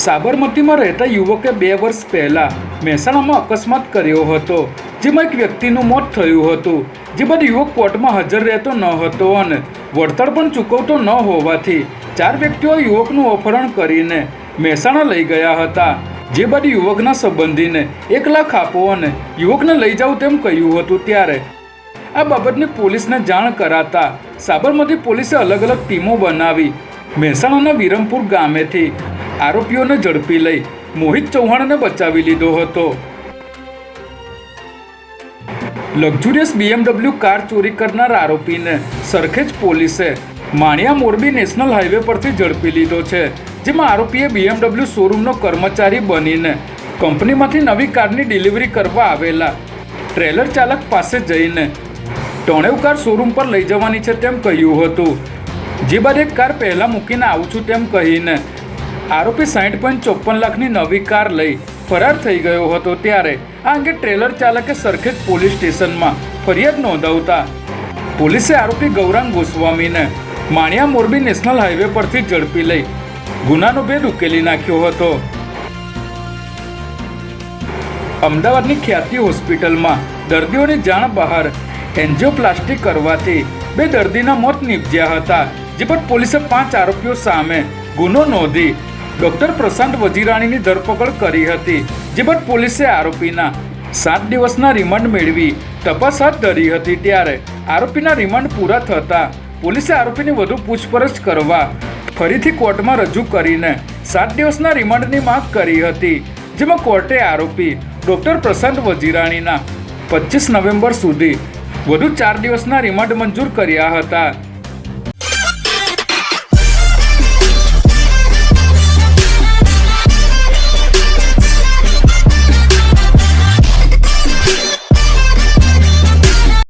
સાબરમતીમાં રહેતા યુવકે બે વર્ષ પહેલાં મહેસાણામાં અકસ્માત કર્યો હતો, જેમાં એક વ્યક્તિનું મોત થયું હતું. જે બાદ યુવક કોર્ટમાં હાજર રહેતો ન હતો અને વળતર પણ ચૂકવતો ન હોવાથી ચાર વ્યક્તિઓ યુવકનું અપહરણ કરીને મહેસાણા લઈ ગયા હતા. જે બાદ યુવકના સંબંધીને એક લાખ આપો અને યુવકને લઈ જાઉં તેમ કહ્યું હતું ત્યારે. આ બાબતની પોલીસને જાણ કરાતા સાબરમતી પોલીસે અલગ અલગ ટીમો બનાવી મહેસાણાના વિરમપુર ગામેથી આરોપીઓને ઝડપી લઈ મોહિત ચૌહાણને બચાવી લીધો હતો. લક્ઝુરિયસ બીએમડબલ્યુ કાર ચોરી કરનાર આરોપીને સરખેજ પોલીસે માણિયા મોરબી નેશનલ હાઈવે પરથી ઝડપી લીધો છે, જેમાં આરોપીએ બીએમડબલ્યુ શોરૂમનો કર્મચારી બનીને કંપનીમાંથી નવી કારની ડિલિવરી કરવા આવેલા ટ્રેલર ચાલક પાસે જઈને ટોણેવ કાર શોરૂમ પર લઈ જવાની છે તેમ કહ્યું હતું. જે બાદ એક કાર પહેલાં મૂકીને આવું છું તેમ કહીને આરોપી સાઠ પોઈન્ટ ચોપન લાખની નવી કાર લઈ ફરાર થઈ ગયો હતો ત્યારે. આ અંગે ટ્રેલર ચાલકે સરખેજ પોલીસ સ્ટેશનમાં ફરિયાદ નોંધાવતા પોલીસે આરોપી ગૌરાંગ ગોસ્વામીને માણિયા મોરબી નેશનલ હાઈવે પરથી ઝડપી લઈ ગુનાનો ભેદ ઉકેલી નાખ્યો હતો. અમદાવાદની ખ્યાતિ હોસ્પિટલમાં દર્દીઓની જાણ બહાર એન્જિયોપ્લાસ્ટી કરવાથી બે દર્દીના મોત નીપજ્યા હતા, જે પર પોલીસે પાંચ આરોપીઓ સામે ગુનો નોંધી ડોક્ટર પ્રશાંત વજીરાણીની ધરપકડ કરી હતી જે બાદ પોલીસે આરોપીના સાત દિવસના રિમાન્ડ મેળવી, તપાસ હાથ ધરી હતી ત્યારે આરોપીના રિમાન્ડ પૂરા થતાં પોલીસે આરોપીની વધુ પૂછપરછ કરવા ફરીથી કોર્ટમાં રજૂ કરીને સાત દિવસના રિમાન્ડની માંગ કરી હતી, જેમાં કોર્ટે આરોપી ડોક્ટર પ્રશાંત વજીરાણીના પચીસ નવેમ્બર સુધી વધુ ચાર દિવસના રિમાન્ડ મંજૂર કર્યા હતા.